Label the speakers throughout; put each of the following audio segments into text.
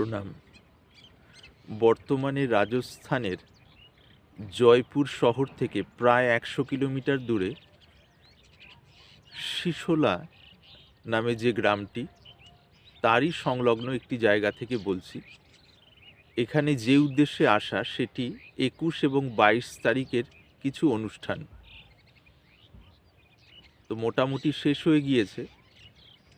Speaker 1: প্রণাম। বর্তমানে রাজস্থানের জয়পুর শহর থেকে প্রায় একশো কিলোমিটার দূরে শিশোলা নামে যে গ্রামটি, তারই সংলগ্ন একটি জায়গা থেকে বলছি। এখানে যে উদ্দেশ্যে আসা, সেটি একুশ এবং বাইশ তারিখের কিছু অনুষ্ঠান। তো মোটামুটি শেষ হয়ে গিয়েছে।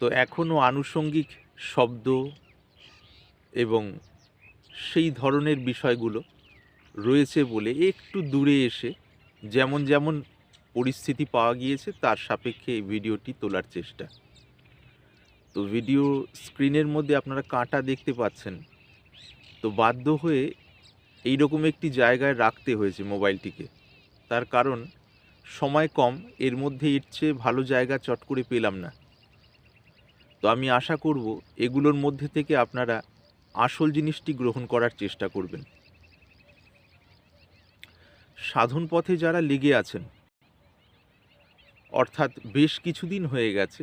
Speaker 1: তো এখনও আনুষঙ্গিক শব্দ এবং সেই ধরনের বিষয়গুলো রয়েছে বলে একটু দূরে এসে যেমন যেমন পরিস্থিতি পাওয়া গিয়েছে, তার সাপেক্ষে এই ভিডিওটি তোলার চেষ্টা। তো ভিডিও স্ক্রিনের মধ্যে আপনারা কাঁটা দেখতে পাচ্ছেন। তো বাধ্য হয়ে এই রকম একটি জায়গায় রাখতে হয়েছে মোবাইলটিকে। তার কারণ, সময় কম, এর মধ্যে এর চেয়ে ভালো জায়গা চট করে পেলাম না। তো আমি আশা করব, এগুলোর মধ্যে থেকে আপনারা আসল জিনিসটি গ্রহণ করার চেষ্টা করবেন। সাধন পথে যারা লেগে আছেন, অর্থাৎ বেশ কিছুদিন হয়ে গেছে,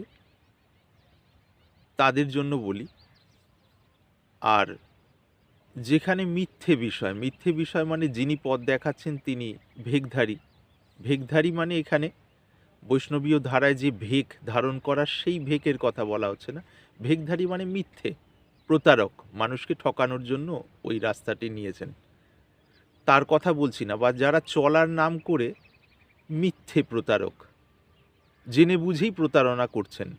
Speaker 1: তাদের জন্য বলি, আর যেখানে মিথ্যে বিষয় মিথ্যে বিষয় মানে যিনি পথ দেখাচ্ছেন তিনি ভেগধারী। ভেগধারী মানে এখানে বৈষ্ণবীয় ধারায় যে ভেক ধারণ করা সেই ভেকের কথা বলা হচ্ছে না। ভেকধারী মানে মিথ্যে। প্রতারক, মানুষকে ঠকানোর জন্য ওই রাস্তাটি নিয়েছেন। তার কথা বলছি না, বা যারা চলার নাম করে মিথ্যে প্রতারক, জেনে বুঝেই প্রতারণা করছেন,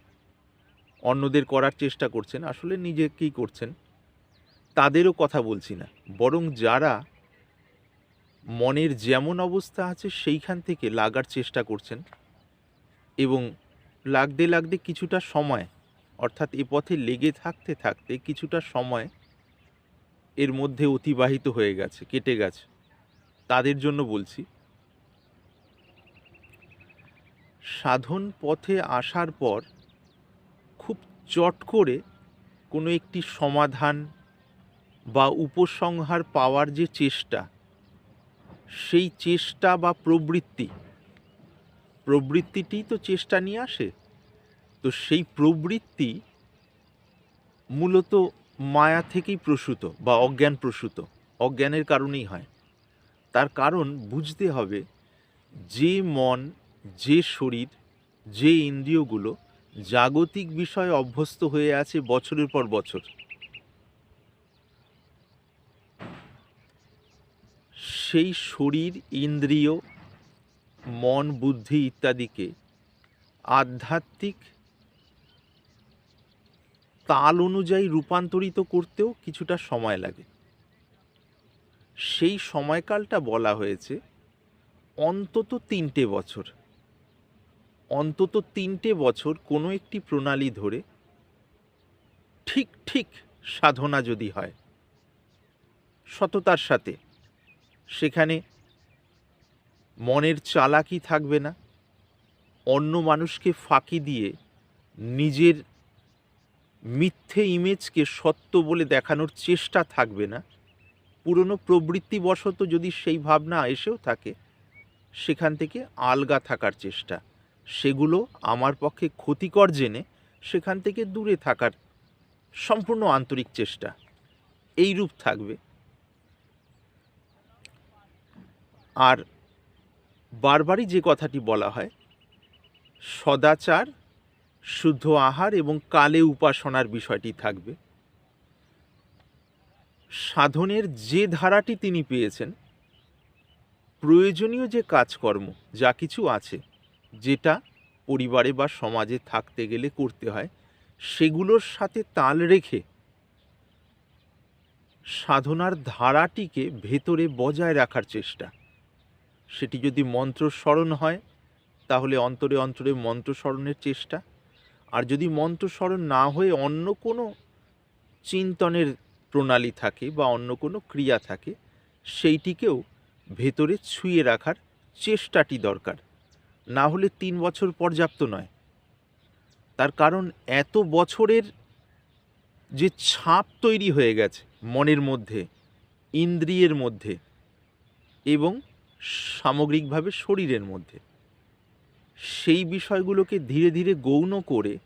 Speaker 1: অন্যদের করার চেষ্টা করছেন, আসলে নিজেকেই করছেন, তাদেরও কথা বলছি না। বরং যারা মনের যেমন অবস্থা আছে সেইখান থেকে লাগার চেষ্টা করছেন এবং লাগতে লাগতে কিছুটা সময় অর্থাৎ এ পথে লেগে থাকতে থাকতে কিছুটা সময় এর মধ্যে অতিবাহিত হয়ে গেছে, কেটে গেছে। তাদের জন্য বলছি, সাধন পথে আসার পর খুব চট করে কোনো একটি সমাধান বা উপসংহার পাওয়ার যে চেষ্টা, সেই চেষ্টা বা প্রবৃত্তি, প্রবৃত্তিটি তো চেষ্টা নিয়ে আসে। তো সেই প্রবৃত্তি মূলত মায়া থেকেই প্রসূত বা অজ্ঞান প্রসূত। অজ্ঞানের কারণেই হয়। তার কারণ বুঝতে হবে যে মন, যে শরীর, যে ইন্দ্রিয়গুলো জাগতিক বিষয়ে অভ্যস্ত হয়ে আছে বছরের পর বছর। সেই শরীর, ইন্দ্রিয়, মন, বুদ্ধি ইত্যাদিকে আধ্যাত্মিক তাল অনুযায়ী রূপান্তরিত করতেও কিছুটা সময় লাগে। সেই সময়কালটা বলা হয়েছে অন্তত তিনটে বছর। অন্তত তিনটে বছর কোনো একটি প্রণালী ধরে ঠিক ঠিক সাধনা যদি হয়, সততার সাথে, সেখানে মনের চালাকি থাকবে না। অন্য মানুষকে ফাঁকি দিয়ে নিজের মিথ্যে ইমেজকে সত্য বলে দেখানোর চেষ্টা থাকবে না। পুরনো প্রবৃত্তিবশত যদি সেই ভাবনা এসেও থাকে, সেখান থেকে আলগা থাকার চেষ্টা। সেগুলো আমার পক্ষে ক্ষতিকর জেনে সেখান থেকে দূরে থাকার সম্পূর্ণ আন্তরিক চেষ্টা। এই রূপ থাকবে। আর বারবারই যে কথাটি বলা হয়, সদাচার শুদ্ধ আহার এবং কালে উপাসনার বিষয়টি থাকবে। সাধনের যে ধারাটি তিনি পেয়েছেন, প্রয়োজনীয় যে কাজকর্ম, যা কিছু আছে, যেটা পরিবারে বা সমাজে থাকতে গেলে করতে হয়, সেগুলোর সাথে তাল রেখে সাধনার ধারাটিকে ভেতরে বজায় রাখার চেষ্টা। সেটি যদি মন্ত্র স্মরণ হয়, তাহলে অন্তরে অন্তরে মন্ত্র স্মরণের চেষ্টা। আর যদি মন্ত্র স্মরণ না হয়ে অন্য কোনো চিন্তনের প্রণালী থাকে বা অন্য কোনো ক্রিয়া থাকে, সেইটিকেও ভেতরে ছুঁয়ে রাখার চেষ্টাটি দরকার। না হলে তিন বছর পর্যাপ্ত নয়। তার কারণ এত বছরের যে ছাপ তৈরি হয়ে গেছে মনের মধ্যে, ইন্দ্রিয়ের মধ্যে এবং সামগ্রিকভাবে শরীরের মধ্যে সেই বিষয়গুলোকে ধীরে ধীরে গৌণ করে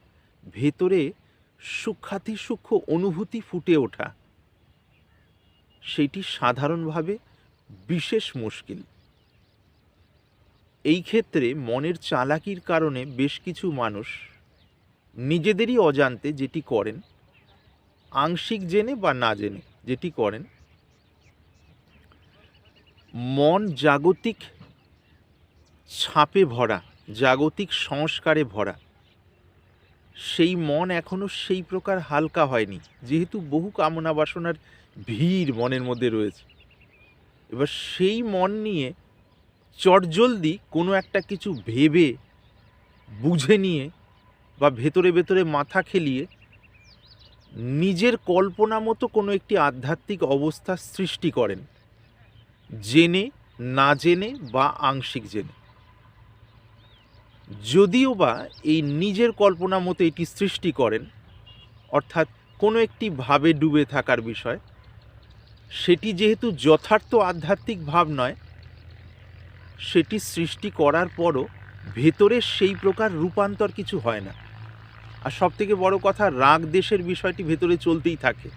Speaker 1: ভেতরে সূক্ষাতি সূক্ষ্ম অনুভূতি ফুটে ওঠা। সেইটি সাধারণভাবে বিশেষ মুশকিল। এই ক্ষেত্রে মনের চালাকির কারণে বেশ কিছু মানুষ নিজেদেরই অজান্তে যেটি করেন, আংশিক জেনে বা না জেনে যেটি করেন, মন জাগতিক ছাপে ভরা জাগতিক সংস্কারে ভরা। সেই মন এখনও সেই প্রকার হালকা হয়নি, যেহেতু বহু কামনা বাসনার ভিড় মনের মধ্যে রয়েছে। এবার সেই মন নিয়ে চটজলদি কোনো একটা কিছু ভেবে, বুঝে নিয়ে বা ভেতরে ভেতরে মাথা খেলিয়ে নিজের কল্পনা মতো কোনো একটি আধ্যাত্মিক অবস্থা সৃষ্টি করেন, জেনে, না জেনে বা আংশিক জেনে। যদিও বা এই নিজের কল্পনা মতো এটি সৃষ্টি করেন, অর্থাৎ কোনো একটি ভাবে ডুবে থাকার বিষয়, সেটি যেহেতু যথার্থ আধ্যাত্মিক ভাব নয়, সেটি সৃষ্টি করার পরও ভেতরে সেই প্রকার রূপান্তর কিছু হয় না। আর সব থেকে বড় কথা, রাগ দেশের বিষয়টি ভেতরে চলতেই থাকে।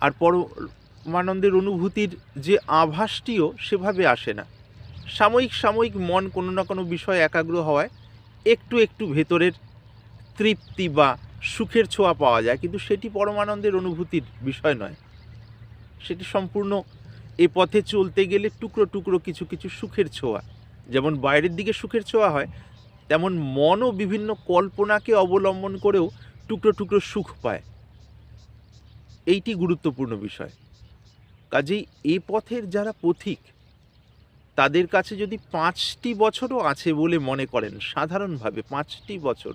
Speaker 1: আর পরমানন্দের অনুভূতির যে আভাসটিও সেভাবে আসে না। সাময়িক সাময়িক মন কোনো না কোনো বিষয়ে একাগ্র হওয়ায় একটু একটু ভেতরের তৃপ্তি বা সুখের ছোঁয়া পাওয়া যায়। কিন্তু সেটি পরমানন্দের অনুভূতির বিষয় নয়। সেটি সম্পূর্ণ এ পথে চলতে গেলে টুকরো টুকরো কিছু কিছু সুখের ছোঁয়া। যেমন বাইরের দিকে সুখের ছোঁয়া হয়, তেমন মনও বিভিন্ন কল্পনাকে অবলম্বন করেও টুকরো টুকরো সুখ পায়। এইটি গুরুত্বপূর্ণ বিষয়। কাজেই এ পথের যারা পথিক তাদের কাছে যদি পাঁচটি বছরও আছে বলে মনে করেন, সাধারণভাবে পাঁচটি বছর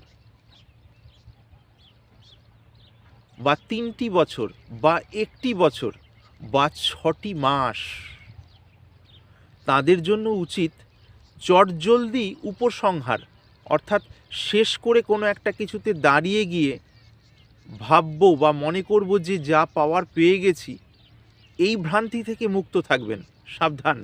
Speaker 1: বা তিনটি বছর বা একটি বছর বা ছটি মাস, তাদের জন্য উচিত চটজলদি উপসংহার, অর্থাৎ শেষ করে কোনো একটা কিছুতে দাঁড়িয়ে গিয়ে ভাববো বা মনে করব যে যা পাওয়ার পেয়ে গেছি, এই ভ্রান্তি থেকে মুক্ত থাকবেন। সাবধান।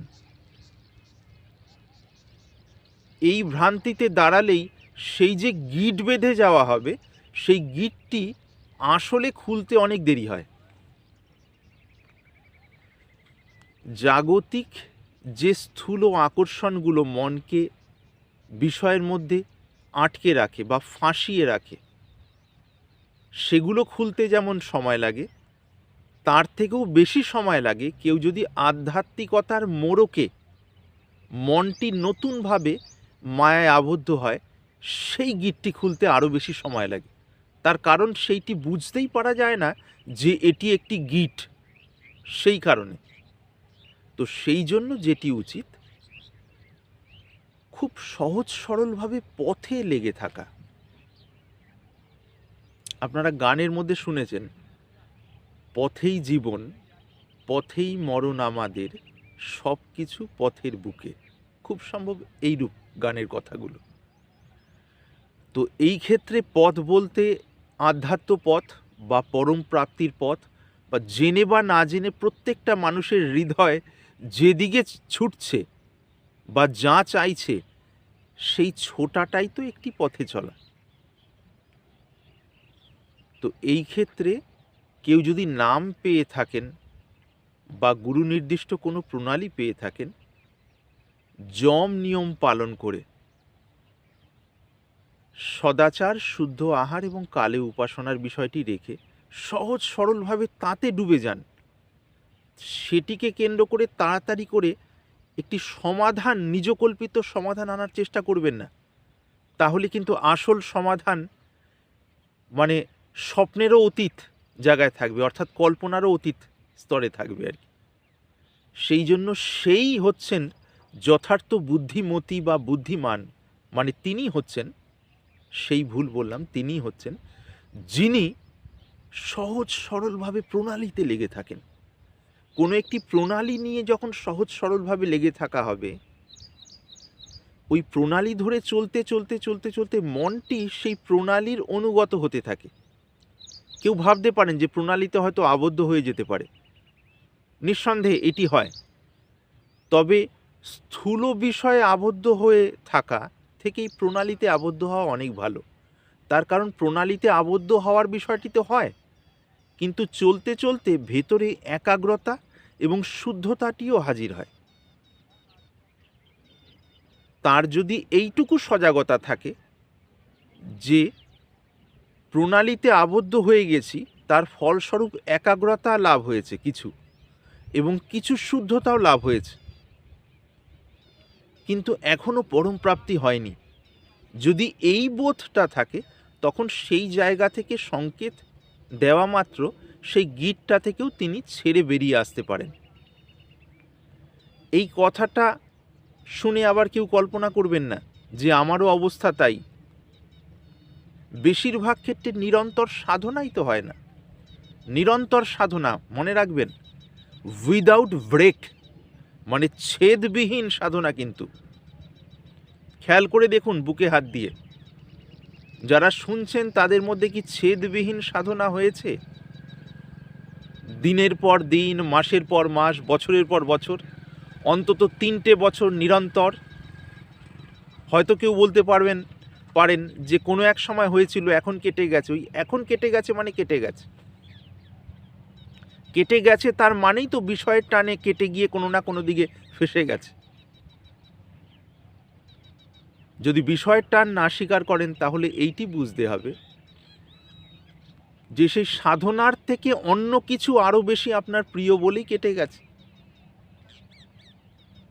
Speaker 1: এই ভ্রান্তিতে দাঁড়ালেই সেই যে গিট বেঁধে যাওয়া হবে, সেই গিটটি আসলে খুলতে অনেক দেরি হয়। জাগতিক যে স্থূল আকর্ষণগুলো মনকে বিষয়ের মধ্যে আটকে রাখে বা ফাঁসিয়ে রাখে, সেগুলো খুলতে যেমন সময় লাগে, তার থেকেও বেশি সময় লাগে কেউ যদি আধ্যাত্মিকতার মোড়কে মনটি নতুনভাবে মায়ায় আবদ্ধ হয়, সেই গিটটি খুলতে আরও বেশি সময় লাগে। তার কারণ সেইটি বুঝতেই পারা যায় না যে এটি একটি গিট। সেই কারণে। তো সেই জন্য যেটি উচিত, খুব সহজ সরলভাবে পথে লেগে থাকা। আপনারা গানের মধ্যে শুনেছেন, পথেই জীবন, পথেই মরণ আমাদের সব কিছু পথের বুকে। খুব সম্ভব এইরূপ। গানের কথাগুলো। তো এই ক্ষেত্রে পথ বলতে আধ্যাত্ম পথ বা পরম প্রাপ্তির পথ বা জেনে বা না জেনে প্রত্যেকটা মানুষের হৃদয় যেদিকে ছুটছে বা যা চাইছে, সেই ছোটাটাই তো একটি পথে চলা। তো এই ক্ষেত্রে কেউ যদি নাম পেয়ে থাকেন বা গুরু নির্দিষ্ট কোনো প্রণালী পেয়ে থাকেন যম নিয়ম পালন করে। সদাচার, শুদ্ধ আহার এবং কালে উপাসনার বিষয়টি রেখে সহজ সরলভাবে তাতে ডুবে যান। সেটিকে কেন্দ্র করে তাড়াতাড়ি করে একটি সমাধান, নিজকল্পিত সমাধান আনার চেষ্টা করবেন না। তাহলে কিন্তু আসল সমাধান মানে স্বপ্নেরও অতীত জায়গায় থাকবে, অর্থাৎ কল্পনারও অতীত স্তরে থাকবে আর কি। সেই জন্য সেই হচ্ছেন যথার্থ বুদ্ধিমতী বা বুদ্ধিমান মানে তিনি হচ্ছেন, সেই ভুল বললাম, তিনি হচ্ছেন, যিনি সহজ সরলভাবে প্রণালীতে লেগে থাকেন। কোনো একটি প্রণালী নিয়ে যখন সহজ সরলভাবে লেগে থাকা হবে, ওই প্রণালী ধরে চলতে চলতে চলতে চলতে মনটি সেই প্রণালীর অনুগত হতে থাকে। কেউ ভাবতে পারেন যে প্রণালীতে হয়তো আবদ্ধ হয়ে যেতে পারে। নিঃসন্দেহে এটি হয়। তবে স্থূল বিষয়ে আবদ্ধ হয়ে থাকা থেকেই প্রণালীতে আবদ্ধ হওয়া অনেক ভালো। তার কারণ প্রণালীতে আবদ্ধ হওয়ার বিষয়টি তো হয়। কিন্তু চলতে চলতে ভেতরে একাগ্রতা এবং শুদ্ধতাটিও হাজির হয়। তার যদি এইটুকু সজাগতা থাকে যে প্রণালীতে আবদ্ধ হয়ে গেছি, তার ফলস্বরূপ একাগ্রতা লাভ হয়েছে কিছু এবং কিছু শুদ্ধতাও লাভ হয়েছে। কিন্তু এখনও পরম প্রাপ্তি হয়নি। যদি এই বোধটা থাকে, তখন সেই জায়গা থেকে সংকেত দেওয়া মাত্র সেই গিটটা থেকেও তিনি ছেড়ে বেরিয়ে আসতে পারেন। এই কথাটা শুনে আবার কেউ কল্পনা করবেন না যে আমারও অবস্থা তাই। বেশিরভাগ ক্ষেত্রে নিরন্তর সাধনাই তো হয় না। নিরন্তর সাধনা, মনে রাখবেন উইদাউট ব্রেক মানে ছেদবিহীন সাধনা কিন্তু। খেয়াল করে দেখুন বুকে হাত দিয়ে। যারা শুনছেন তাদের মধ্যে কি ছেদবিহীন সাধনা হয়েছে? দিনের পর দিন, মাসের পর মাস, বছরের পর বছর, অন্তত তিনটে বছর নিরন্তর। হয়তো কেউ বলতে পারবেন, পারেন যে কোনো এক সময় হয়েছিল, এখন কেটে গেছে। ওই এখন কেটে গেছে মানে কেটে গেছে। কেটে গেছে, তার মানেই তো বিষয়ের টানে কেটে গিয়ে কোনো না কোনো দিকে ফেসে গেছে। যদি বিষয়ের টান না স্বীকার করেন, তাহলে এইটি বুঝতে হবে যে সেই সাধনার থেকে অন্য কিছু আরও বেশি আপনার প্রিয় বলেই কেটে গেছে।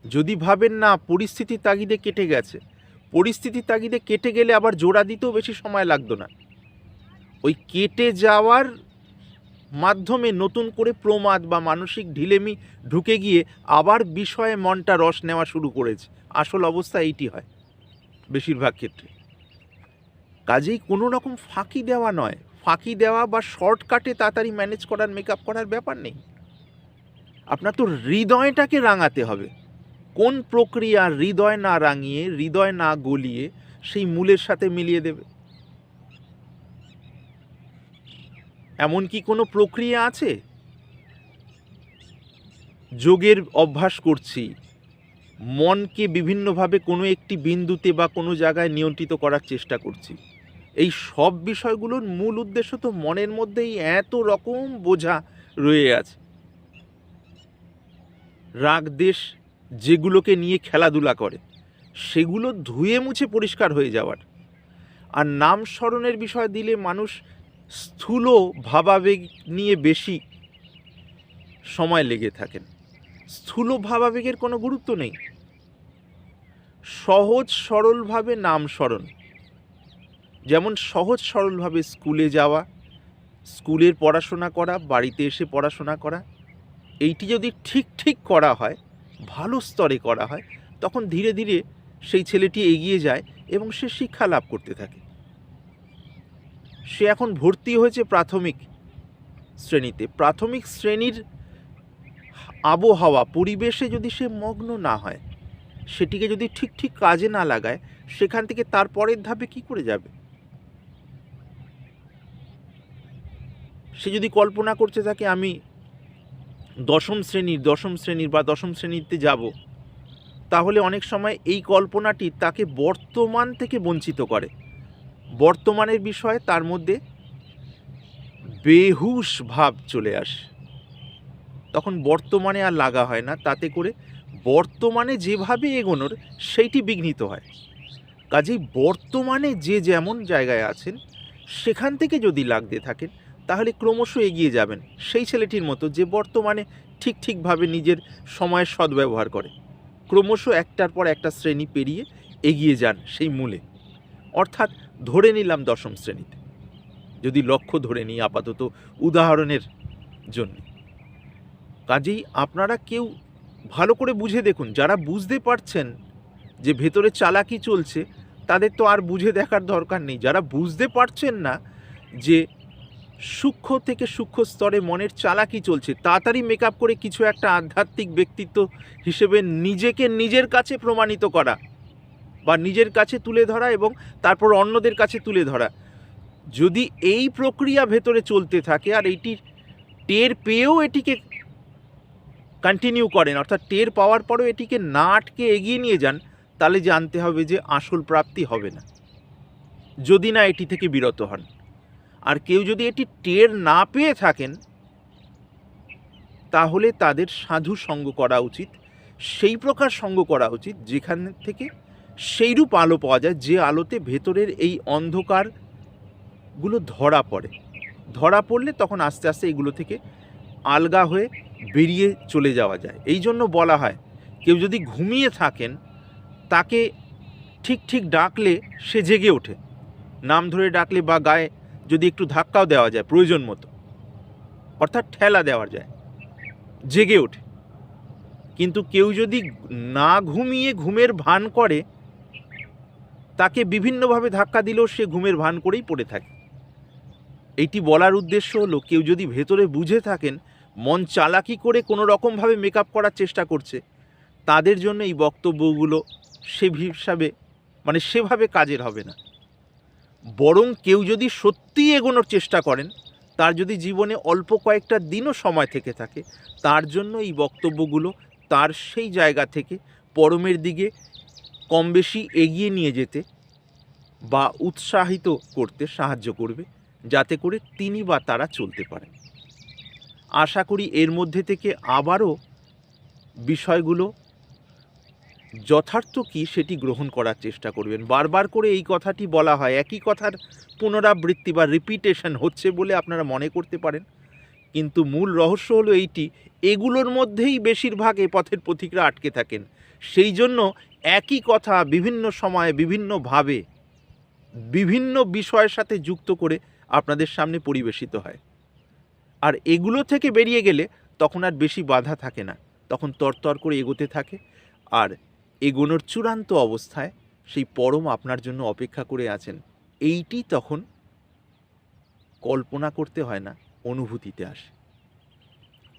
Speaker 1: যদি ভাবেন না পরিস্থিতি তাগিদে কেটে গেছে, পরিস্থিতি তাগিদে কেটে গেলে আবার জোড়া দিতেও বেশি সময় লাগতো না। ওই কেটে যাওয়ার মাধ্যমে নতুন করে প্রমাদ বা মানসিক ঢিলেমি ঢুকে গিয়ে আবার বিষয়ে মনটা রস নেওয়া শুরু করেছে। আসল অবস্থা এইটি হয়, বেশিরভাগ ক্ষেত্রে। কাজেই কোনো রকম ফাঁকি দেওয়া নয়। ফাঁকি দেওয়া বা শর্টকাটে তাড়াতাড়ি ম্যানেজ করার, মেকআপ করার ব্যাপার নেই। আপনার তো হৃদয়টাকে রাঙাতে হবে। কোন প্রক্রিয়া হৃদয় না রাঙিয়ে, হৃদয় না গলিয়ে সেই মূলের সাথে মিলিয়ে দেবে? এমন কি কোনো প্রক্রিয়া আছে? যোগের অভ্যাস করছি। মনকে বিভিন্নভাবে কোনো একটি বিন্দুতে বা কোনো জায়গায় নিয়ন্ত্রিত করার চেষ্টা করছি। এই সব বিষয়গুলোর মূল উদ্দেশ্য তো মনের মধ্যেই এত রকম বোঝা রয়ে আছে। রাগ দেশ যেগুলোকে নিয়ে খেলাধুলা করে, সেগুলো ধুয়ে মুছে পরিষ্কার হয়ে যাওয়ার। আর নাম স্মরণের বিষয় দিলে মানুষ স্থূল ভাবাবেগ নিয়ে বেশি সময় লেগে থাকেন। স্থূল ভাবাবেগের কোনো গুরুত্ব নেই। সহজ সরলভাবে নাম স্মরণ। যেমন সহজ সরলভাবে স্কুলে যাওয়া, স্কুলের পড়াশোনা করা, বাড়িতে এসে পড়াশোনা করা, এইটি যদি ঠিক ঠিক করা হয়, ভালো স্তরে করা হয়, তখন ধীরে ধীরে সেই ছেলেটি এগিয়ে যায় এবং সে শিক্ষা লাভ করতে থাকে। সে এখন ভর্তি হয়েছে প্রাথমিক শ্রেণীতে। প্রাথমিক শ্রেণির আবহাওয়া, পরিবেশে যদি সে মগ্ন না হয়, সেটিকে যদি ঠিক ঠিক কাজে না লাগায়, সেখান থেকে তার পরের ধাপে কি করে যাবে? সে যদি কল্পনা করতে থাকে আমি দশম শ্রেণির দশম শ্রেণির বা দশম শ্রেণীতে যাব, তাহলে অনেক সময় এই কল্পনাটি তাকে বর্তমান থেকে বঞ্চিত করে। বর্তমানের বিষয়ে তার মধ্যে বেহুশ ভাব চলে আসে। তখন বর্তমানে আর লাগা হয় না, তাতে করে বর্তমানে যেভাবে এগোনোর সেইটি বিঘ্নিত হয়। কাজেই বর্তমানে যে যেমন জায়গায় আছেন, সেখান থেকে যদি লাগতে থাকেন, তাহলে ক্রমশ এগিয়ে যাবেন সেই ছেলেটির মতো যে বর্তমানে ঠিক ঠিকভাবে নিজের সময়ের সদ্ব্যবহার করে। ক্রমশ একটার পর একটা শ্রেণি পেরিয়ে এগিয়ে যান সেই মূলে। অর্থাৎ ধরে নিলাম দশম শ্রেণীতে। যদি লক্ষ্য ধরে নিই আপাতত উদাহরণের জন্য। কাজেই আপনারা কেউ ভালো করে বুঝে দেখুন, যারা বুঝতে পারছেন যে ভেতরে চালাকি চলছে, তাদের তো আর বুঝে দেখার দরকার নেই। যারা বুঝতে পারছেন না যে সূক্ষ্ম থেকে সূক্ষ্ম স্তরে মনের চালাকি চলছে, তাড়াতাড়ি মেকআপ করে কিছু একটা আধ্যাত্মিক ব্যক্তিত্ব হিসেবে নিজেকে নিজের কাছে প্রমাণিত করা। বা নিজের কাছে তুলে ধরা এবং তারপর অন্যদের কাছে তুলে ধরা। যদি এই প্রক্রিয়া ভেতরে চলতে থাকে আর এইটির টের পেয়েও এটিকে কন্টিনিউ করেন, অর্থাৎ টের পাওয়ার পরেও এটিকে না আটকে এগিয়ে নিয়ে যান, তাহলে জানতে হবে যে আসল প্রাপ্তি হবে না। যদি না এটি থেকে বিরত হন। আর কেউ যদি এটি টের না পেয়ে থাকেন, তাহলে তাদের সাধু সঙ্গ করা উচিত, সেই প্রকার সঙ্গ করা উচিত, যেখান থেকে সেইরূপ আলো পাওয়া যায় যে আলোতে ভেতরের এই অন্ধকারগুলো ধরা পড়ে। ধরা পড়লে তখন আস্তে আস্তে এগুলো থেকে আলগা হয়ে বেরিয়ে চলে যাওয়া যায়। এই জন্য বলা হয়, কেউ যদি ঘুমিয়ে থাকেন, তাকে ঠিক ঠিক ডাকলে সে জেগে ওঠে। নাম ধরে ডাকলে বা গায়ে যদি একটু ধাক্কাও দেওয়া যায়, প্রয়োজন মতো। অর্থাৎ ঠেলা দেওয়া যায়, জেগে ওঠে। কিন্তু কেউ যদি না ঘুমিয়ে ঘুমের ভান করে তাকে বিভিন্নভাবে ধাক্কা দিলেও সে ঘুমের ভান করেই পড়ে থাকে। এইটি বলার উদ্দেশ্য হলো, কেউ যদি ভেতরে বুঝে থাকেন, মন চালাকি করে কোনো রকমভাবে মেকআপ করার চেষ্টা করছে, তাদের জন্য এই বক্তব্যগুলো সে হিসাবে মানে সেভাবে কাজের হবে না। বরং কেউ যদি সত্যিই এগোনোর চেষ্টা করেন, তার যদি জীবনে অল্প কয়েকটা দিনও সময় থেকে থাকে, তার জন্য এই বক্তব্যগুলো তার সেই জায়গা থেকে, পরমের দিকে কম বেশি এগিয়ে নিয়ে যেতে বা উৎসাহিত করতে সাহায্য করবে, যাতে করে তিনি বা তারা চলতে পারেন আশা করি এর মধ্যে থেকে আবারও বিষয়গুলো যথার্থ কি সেটি গ্রহণ করার চেষ্টা করবেন। বারবার করে এই কথাটি বলা হয়। একই কথার পুনরাবৃত্তি বা রিপিটেশন হচ্ছে বলে আপনারা মনে করতে পারেন। কিন্তু মূল রহস্য হলো এইটি, এগুলোর মধ্যেই বেশিরভাগ এ পথের পথিকরা আটকে থাকেন। সেই জন্য একই কথা বিভিন্ন সময়ে বিভিন্নভাবে, বিভিন্ন বিষয়ের সাথে যুক্ত করে আপনাদের সামনে পরিবেশিত হয়। আর এগুলো থেকে বেরিয়ে গেলে তখন আর বেশি বাধা থাকে না। তখন তরতর করে এগোতে থাকে। আর এগোনোর চূড়ান্ত অবস্থায় সেই পরম আপনার জন্য অপেক্ষা করে আছেন। এইটি তখন কল্পনা করতে হয় না। অনুভূতিতে আসে।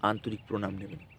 Speaker 1: আন্তরিক প্রণাম নেবেন।